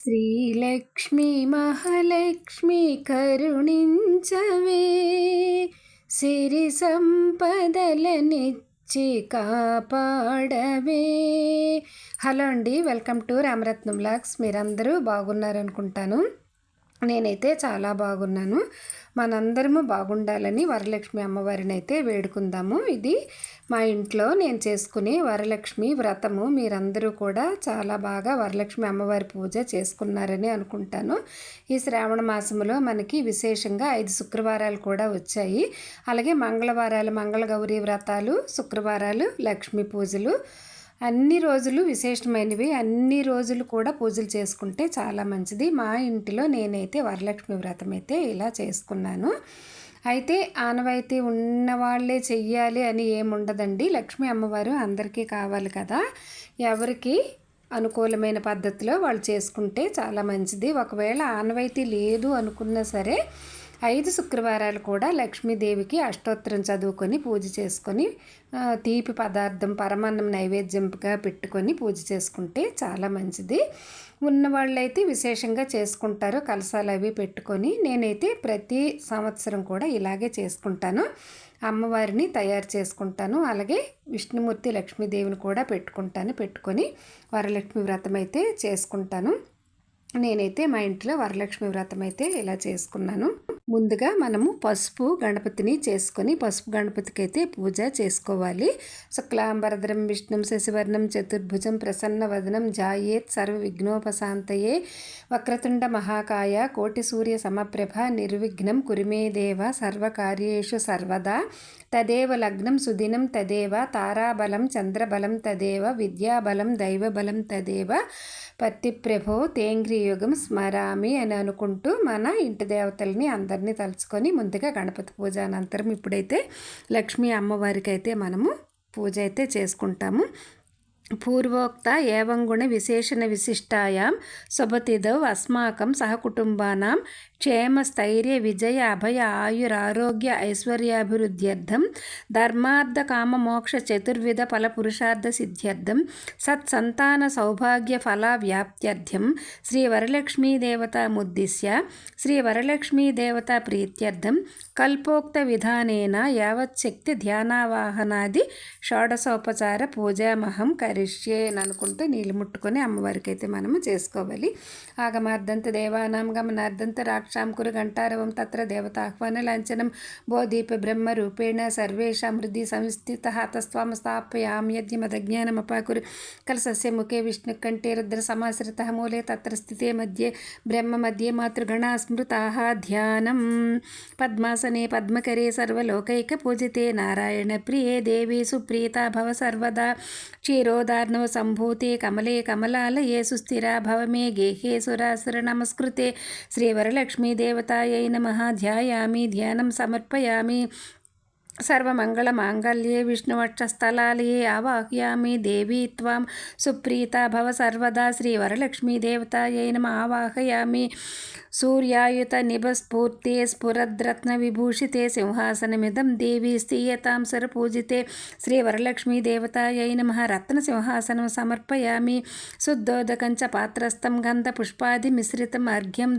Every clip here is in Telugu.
శ్రీలక్ష్మి మహాలక్ష్మి కరుణించవే. సిరి సంపదలనిచ్చి కాపాడవే. హలో అండి వెల్కమ్ టు రామరత్నం బ్లాగ్స్ మీరందరూ బాగున్నారనుకుంటాను. నేనైతే చాలా బాగున్నాను. మనందరము బాగుండాలని వరలక్ష్మి అమ్మవారిని అయితే వేడుకుందాము. ఇది మా ఇంట్లో నేను చేసుకునే వరలక్ష్మి వ్రతము. మీరందరూ కూడా చాలా బాగా వరలక్ష్మి అమ్మవారి పూజ చేసుకున్నారని అనుకుంటాను. ఈ శ్రావణ మాసంలో మనకి విశేషంగా ఐదు శుక్రవారాలు కూడా వచ్చాయి. అలాగే మంగళవారాలు మంగళగౌరి వ్రతాలు శుక్రవారాలు లక్ష్మీ పూజలు అన్ని రోజులు విశేషమైనవి అన్ని రోజులు కూడా పూజలు చేసుకుంటే చాలా మంచిది. మా ఇంటిలో నేనైతే వరలక్ష్మి వ్రతం అయితే ఇలా చేసుకున్నాను. అయితే ఆనవాయితీ ఉన్న వాళ్ళే చెయ్యాలి అని ఏముండదండి. లక్ష్మీ అమ్మవారు అందరికీ కావాలి కదా. ఎవరికి అనుకూలమైన పద్ధతిలో వాళ్ళు చేసుకుంటే చాలా మంచిది. ఒకవేళ ఆనవాయితీ లేదు అనుకున్నా సరే ఐదు శుక్రవారాలు కూడా లక్ష్మీదేవికి అష్టోత్తరం చదువుకొని పూజ చేసుకొని తీపి పదార్థం పరమాన్నం నైవేద్యంగా పెట్టుకొని పూజ చేసుకుంటే చాలా మంచిది. ఉన్నవాళ్ళైతే విశేషంగా చేసుకుంటారు. కలసాలు అవి పెట్టుకొని నేనైతే ప్రతి సంవత్సరం కూడా ఇలాగే చేసుకుంటాను. అమ్మవారిని తయారు చేసుకుంటాను. అలాగే విష్ణుమూర్తి లక్ష్మీదేవిని కూడా పెట్టుకుంటాను. పెట్టుకొని వరలక్ష్మి వ్రతం అయితే చేసుకుంటాను. నేనైతే మా ఇంట్లో వరలక్ష్మి వ్రతం అయితే ఇలా చేసుకున్నాను. ముందుగా మనము పసుపు గణపతిని చేసుకొని పసుపు గణపతికి అయితే పూజ చేసుకోవాలి. శుక్లాంబరద్రం విష్ణుం శశివర్ణం చతుర్భుజం ప్రసన్న వదనం జాయేత్ సర్వ విఘ్నోపశాంతయే వక్రతుండ మహాకాయ కోటి సూర్య సమప్రభ నిర్విఘ్నం కురిమే దేవ సర్వకార్యేషు సర్వదా తదేవ లగ్నం సుదినం తదేవ తారాబలం చంద్రబలం తదేవ విద్యాబలం దైవబలం తదేవ పత్తిప్రభో యుగం స్మరామి అని అనుకుంటూ మన ఇంటి దేవతల్ని అందరినీ తలుచుకొని ముందుగా గణపతి పూజ అనంతరం ఇప్పుడైతే లక్ష్మీ అమ్మవారికి అయితే మనము పూజ అయితే చేసుకుంటాము. పూర్వోక్త ఏవం గుణ విశేషణ విశిష్టాయాం శుభతిథౌ అస్మాకం సహకుటుంబానాం క్షేమస్థైర్య విజయ అభయ ఆయురారోగ్య ఐశ్వర్యాభివృద్ధ్యర్థం ధర్మార్థ కామ మోక్ష చతుర్విధ ఫల పురుషార్థ సిద్ధ్యర్థం సత్సంతాన సౌభాగ్య ఫల వ్యాప్త్యర్థం శ్రీ వరలక్ష్మీ ముద్దిశ్య శ్రీ వరలక్ష్మీదేవత ప్రీత్యర్థం కల్పోక్త విధానేన యావచ్చక్తి ధ్యానావాహనాది షోడశోపచార పూజామహం కరి కరిష్యే అని అనుకుంటూ నీళ్ళు ముట్టుకొని అమ్మవారికి అయితే మనము చేసుకోవాలి. ఆగమార్దంత దేవానాం గమనార్దంత రాక్ష సాక్షాంకురు ఘంటారవం తత్ర దేవతాహ్వాన లాంఛనం. బోధీప బ్రహ్మరూపేణ సర్వేషాం హృది సంస్థిత హతస్వామ స్థాపయామ్యద్యమదజ్ఞానమపాకురు కలసస్య ముఖే విష్ణు కంఠే రుద్ర సమాశ్రిత మూలే తత్ర స్థితే మధ్యే బ్రహ్మ మధ్యే మాతృగణా స్మృతా ధ్యానం. పద్మాసనే పద్మకరే సర్వలోకైక పూజితే నారాయణ ప్రియే దేవి సుప్రీత భవ సర్వదా. క్షీరోద క్షీరోదార్ణవ సంభూతే కమలే కమలాలయే సుస్థిరా భవ మే గేహే సురాసుర నమస్కృతే. శ్రీవరలక్ష్మి లక్ష్మీదేవతాయై నమ. ధ్యాయామి ధ్యానం సమర్పయామి. సర్వమంగళమాంగళ్యే విష్ణువక్షస్థలాలయే ఆవాహయామి దేవీ త్వాం. సుప్రీత భవ సర్వదా శ్రీవరలక్ష్మీదేవతాయై నమ ఆవాహయామి. సూర్యాయుత నిభస్ఫూర్తే స్ఫురద్రత్న విభూషితే సింహాసనమిదం దేవీ స్థీయతాం సరపూజితే శ్రీ వరలక్ష్మీ దేవతాయై నమ రత్న సింహాసనం సమర్పయామి. శుద్ధోదకంచ పాత్రస్థం గంధ పుష్పాది మిశ్రితం అర్ఘ్యం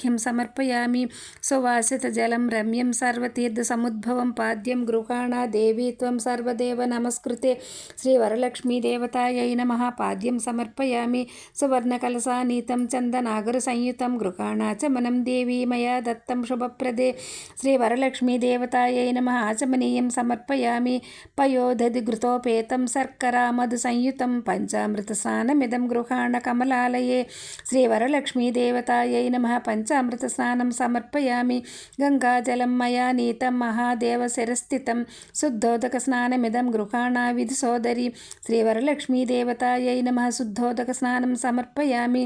దాస్యామి అర్ఘ్యం సమర్పయామి సువాసిత జలం రమ్యం సర్వతీర్థ సముద్భవం పాద్యం గృహాణ దేవీ త్వం సర్వదేవ నమస్కృతే శ్రీ వరలక్ష్మీ నమ పాద్యం సమర్పయామి సువర్ణకలసానీతం చందనాగరసంయుతం మనం దేవీ మయా దత్తం శుభప్రదే శ్రీవరలక్ష్మీదేవతాయై నమ ఆచమనీయం సమర్పయామి పయోధది ఘృతోపేతం శర్కరా మధు సంయుతం పంచామృతస్నానమిదం గృహాణ కమలాలయే శ్రీవరలక్ష్మీదేవతాయై నమ పంచ పంచామృతస్నానం సమర్పయామి గంగాజలం మయా నీతం మహాదేవ శిరస్థితం శుద్ధోదక స్నానమిదం గృహాణా విధి సోదరి శ్రీవరలక్ష్మీదేవతాయై నమ శుద్ధోదక స్నానం సమర్పయామి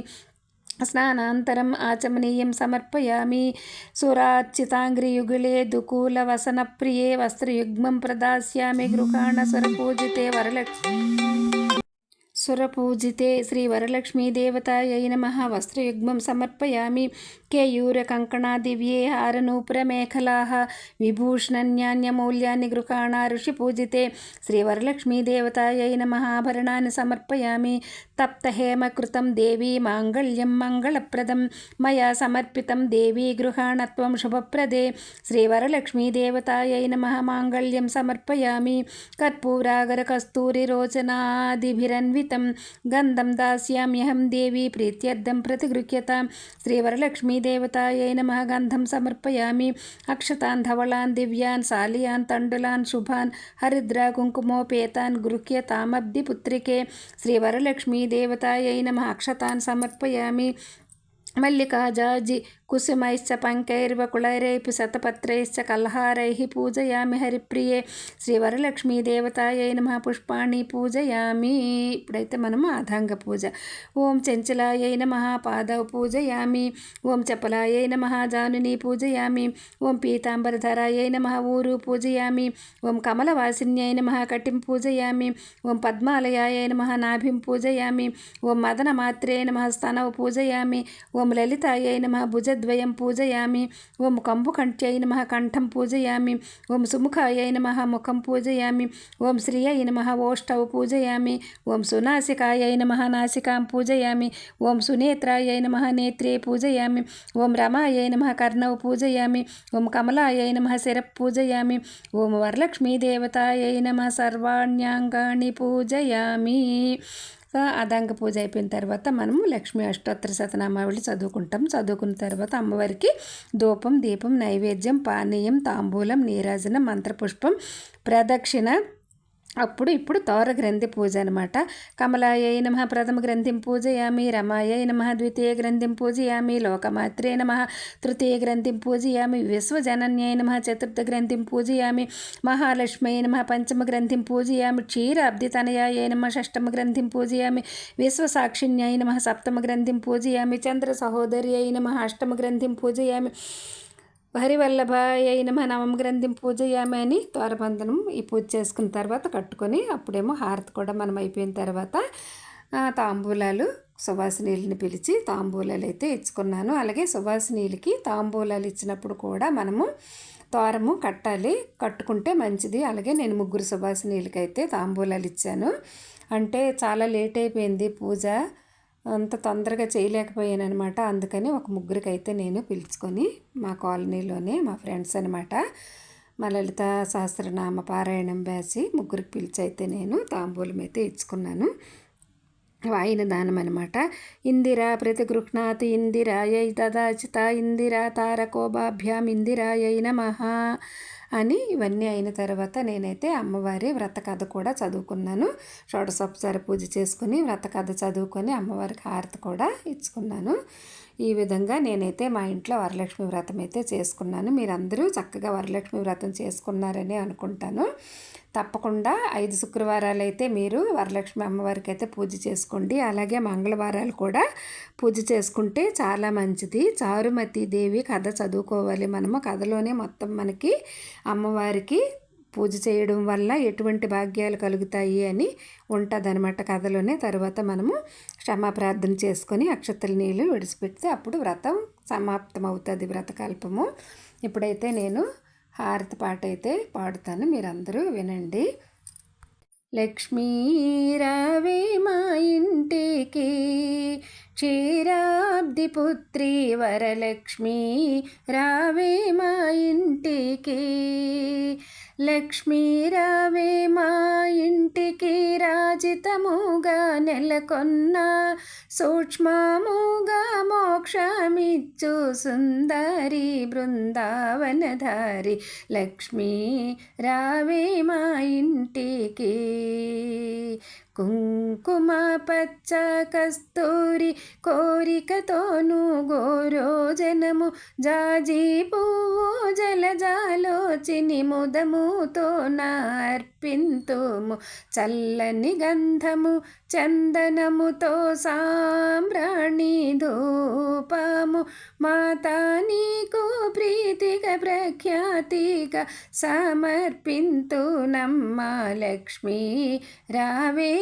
స్నానాంతరం ఆచమనీయం సమర్పయామి సురార్చితాంగ్రియుగులే దుకూలవసనప్రియే వస్త్రయుగ్మం ప్రదాస్యామి గృహాణ సురపూజితే వరలక్ష్మి సురపూజితే శ్రీ వరలక్ష్మీదేవతాయై నమ వస్త్రయుగ్మం సమర్పయామి కేయూరకంకణాదివ్యే హారనూపురమేఖలా విభూషణన్యాన్యమూల్యాన్ని గృహాణ ఋషిపూజితే శ్రీ వరలక్ష్మీదేవతాయై నమ ఆభరణాన్ని సమర్పయామి సప్తహేమకృతం దేవీ మాంగళ్యం మంగళప్రదం మయా సమర్పితం దేవీ గృహాణత్వం శుభప్రదే శ్రీవరలక్ష్మీదేవతాయై నమ మాంగళ్యం సమర్పయామి కర్పూరాగర కస్తూరి రోచనాదిభిరన్వితం గంధం దాస్యామ్యహం దేవీ ప్రీత్యర్థం ప్రతిగృహ్యత శ్రీవరలక్ష్మీదేవతాయై నమ గంధం సమర్పయామి అక్షతాన్ ధవళాన్ దివ్యాన్ సాలియాన్ తండులాన్ శుభాన్ హరిద్రా కుంకుమోపేతాన్ గృహ్యతామబ్ది పుత్రికే శ్రీవరలక్ష్మీ శ్రీవరలక్ష్మీదేవతాయై నమ అక్షతాన్ సమర్పయామి మల్లికాజాజి కుసుమైశ్చ పంకైర్వ పంకైర్వకుళైరైపి శతపత్రైశ్చ కల్హారై పూజయామి హరిప్రియే శ్రీవరలక్ష్మీ దేవతాయై నమ పుష్పాణి పూజయామి ఇప్పుడైతే మనము ఆధాంగ పూజ. ఓం చెంచలాయై నమ పాదౌ పూజయామి। ఓం చపలాయై నమ జానుని పూజయామి। ఓం పీతాంబరధరాయై నమ ఊరు పూజయామి। ఓం కమలవాసిన్యై నమ కటిం పూజయామి। ఓం పద్మాలయాయ నమ నాభిం పూజయామి। ఓం మదనమాత్రే నమ స్తనౌ పూజయామి। ఓం ఓం లలితాయై నమ భుజద్వయం పూజయామి. ఓం కంబుకంఠ్యై నమ కంఠం పూజయామి. ఓం సుముఖాయై నమ ముఖం పూజయామి. ఓం శ్రియై నమ ఓష్టౌ పూజయామి. ఓం సునాసికాయై నమ నాసికాం పూజయామి. ఓం సునేత్రాయై నమ నేత్రే పూజయామి. ఓం రమాయై నమ కర్ణౌ పూజయామి. ఓం కమలాయై నమ శిర పూజయామి. ఓం వరలక్ష్మీదేవతాయై నమ సర్వాణ్యాంగాన్ని పూజయామి. అదంగ పూజ అయిపోయిన తర్వాత మనము లక్ష్మీ అష్టోత్తర శతనామావళి చదువుకుంటాం. చదువుకున్న తర్వాత అమ్మవారికి ధూపం దీపం నైవేద్యం పానీయం తాంబూలం నీరాజనం మంత్రపుష్పం ప్రదక్షిణ అప్పుడు ఇప్పుడు తౌర గ్రంథి పూజ అనమాట కమలాయ నమ ప్రథమ గ్రంథిం పూజయామి రమాయ నమ ద్వితీయ గ్రంథిం పూజయామి లోకమాత్రే నమ తృతీయ గ్రంథిం పూజయామి విశ్వజనన్యాయ నమ చతుర్థ గ్రంథిం పూజయామి మహాలక్ష్మీ నమ పంచమ గ్రంథిం పూజయామి క్షీరాబ్దితనయాయ నమ షష్టమ గ్రంథిం పూజయామి విశ్వసాక్షిణ్యై నమ సప్తమ గ్రంథిం పూజయామి చంద్ర సహోదర్యై నమ అష్టమ గ్రంథిం పూజయామి హరివల్లభాయ నమ నవం గ్రంథిం పూజయామి అని ద్వారబంధనం ఈ పూజ చేసుకున్న తర్వాత కట్టుకొని అప్పుడేమో హారతి కూడా మనం అయిపోయిన తర్వాత తాంబూలాలు సువాసినీళ్ళని పిలిచి తాంబూలాలు అయితే ఇచ్చుకున్నాను. అలాగే సువాసినీలకి తాంబూలాలు ఇచ్చినప్పుడు కూడా మనము తోరము కట్టాలి. కట్టుకుంటే మంచిది. అలాగే నేను ముగ్గురు సువాసినీలకైతే తాంబూలాలు ఇచ్చాను. అంటే చాలా లేట్ అయిపోయింది పూజ. అంత తొందరగా చేయలేకపోయాను అనమాట అందుకని ఒక ముగ్గురికి అయితే నేను పిలుచుకొని మా కాలనీలోనే మా ఫ్రెండ్స్ అనమాట మా లలిత సహస్రనామ పారాయణం వేసి ముగ్గురికి పిలిచి అయితే నేను తాంబూలం అయితే ఇచ్చుకున్నాను. వాయిన దానం అనమాట ఇందిరా ప్రతిగృహ్ణాతి ఇందిరాయై తదాచిత ఇందిరా తారకోభాభ్యాం ఇందిరాయై నమ. అని ఇవన్నీ అయిన తర్వాత నేనైతే అమ్మవారి వ్రత కథ కూడా చదువుకున్నాను. షోడసోపచార పూజ చేసుకుని వ్రత కథ చదువుకొని అమ్మవారికి హారతి కూడా ఇచ్చుకున్నాను. ఈ విధంగా నేనైతే మా ఇంట్లో వరలక్ష్మి వ్రతం అయితే చేసుకున్నాను. మీరందరూ చక్కగా వరలక్ష్మి వ్రతం చేసుకున్నారని అనుకుంటాను. తప్పకుండా ఐదు శుక్రవారాలు అయితే మీరు వరలక్ష్మి అమ్మవారికి అయితే పూజ చేసుకోండి. అలాగే మంగళవారాలు కూడా పూజ చేసుకుంటే చాలా మంచిది. చారుమతి దేవి కథ చదువుకోవాలి మనము. కథలోనే మొత్తం మనకి అమ్మవారికి పూజ చేయడం వల్ల ఎటువంటి భాగ్యాలు కలుగుతాయి అని ఉంటుందన్నమాట కథలోనే. తర్వాత మనము క్షమా ప్రార్థన చేసుకొని అక్షతల నీళ్ళు విడిచిపెడితే అప్పుడు వ్రతం సమాప్తం అవుతుంది వ్రతకల్పము. ఇప్పుడైతే నేను హారతి పాట అయితే పాడుతాను. మీరందరూ వినండి. లక్ష్మీ రావే మా ఇంటికి క్షీరాబ్దిపుత్రి వరలక్ష్మి రావే మా ఇంటికి. లక్ష్మీ రావే మా ఇంటికి రాజితముగా నెలకొన్న సూక్ష్మముగా మోక్షమిచ్చు సుందరి బృందావనధారి లక్ష్మీ రావే మా ఇంటికి. కుంకుమ పచ్చ కస్తూరి కోరికతోను గోరోజనము జాజీ పువ్వు జలజాలోచిని ముదముతో నార్పింతుము చల్లని గంధము చందనముతో సాంబ్రాణి ధూపము. మాతా నీకు ప్రీతిగా ప్రఖ్యాతిగా సమర్పింతు నమ్మ లక్ష్మి. రావే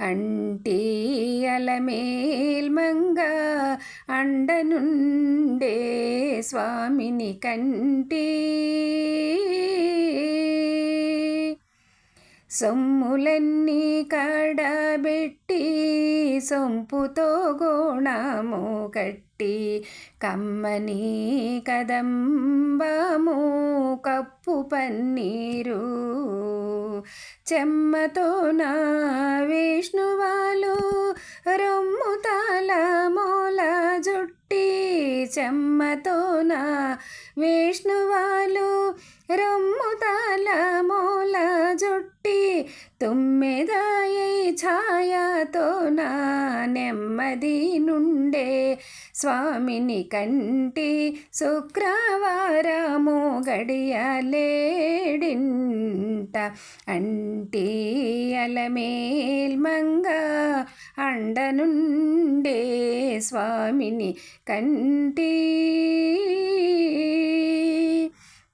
అంటీ అలమేల్మంగ అండనుండే స్వామిని కంటి. సొమ్ములన్నీ కడబెట్టి సొంపుతో గోణము కట్టి కమ్మని కదంబము కప్పు పన్నీరు. చెమ్మతో నా విష్ణువాలు రొమ్ము తాల మూల జుట్టి. చెమ్మతో నా విష్ణువాలు రొమ్ము తాల మూల జుట్టి. తుమ్మెదాయి ఛాయతో నా నెమ్మది నుండే స్వామిని కంటి శుక్రవారము గడియలేడింట అంటి అలమేల్మంగ అండనుండే స్వామిని కంటి.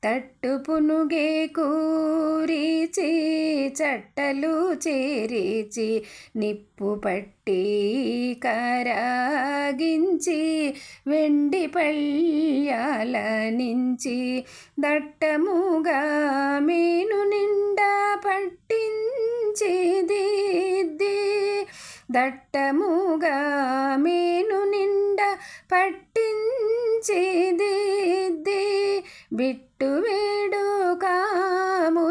తట్టు పునుగే కూరిచి చట్టలు చేరిచి నిప్పు పట్టి కరాగించి వెండి పళ్యాల నుంచి దట్టముగా మేను నిండా పట్టించి దిద్ది దట్టముగా మేను నిండా పట్టి దిద్ది బిట్టు వేడు కామురియుచుండే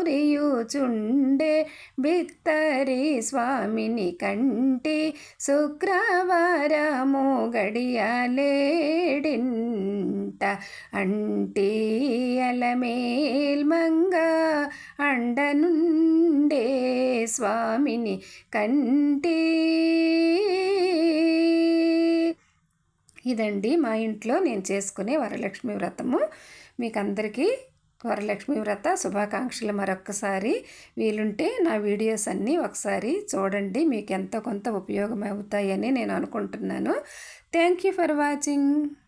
బిత్తరి స్వామిని కంటి శుక్రవారము గడియలేడింట అంటి అలమేల్మంగ అండనుండే స్వామిని కంటి ఇదండి మా ఇంట్లో నేను చేసుకునే వరలక్ష్మి వ్రతము. మీకు అందరికీ వరలక్ష్మి వ్రత శుభాకాంక్షలు మరొక్కసారి. వీలుంటే నా వీడియోస్ అన్నీ ఒకసారి చూడండి. మీకు ఎంతో కొంత ఉపయోగం అవుతాయని నేను అనుకుంటున్నాను. Thank you for watching.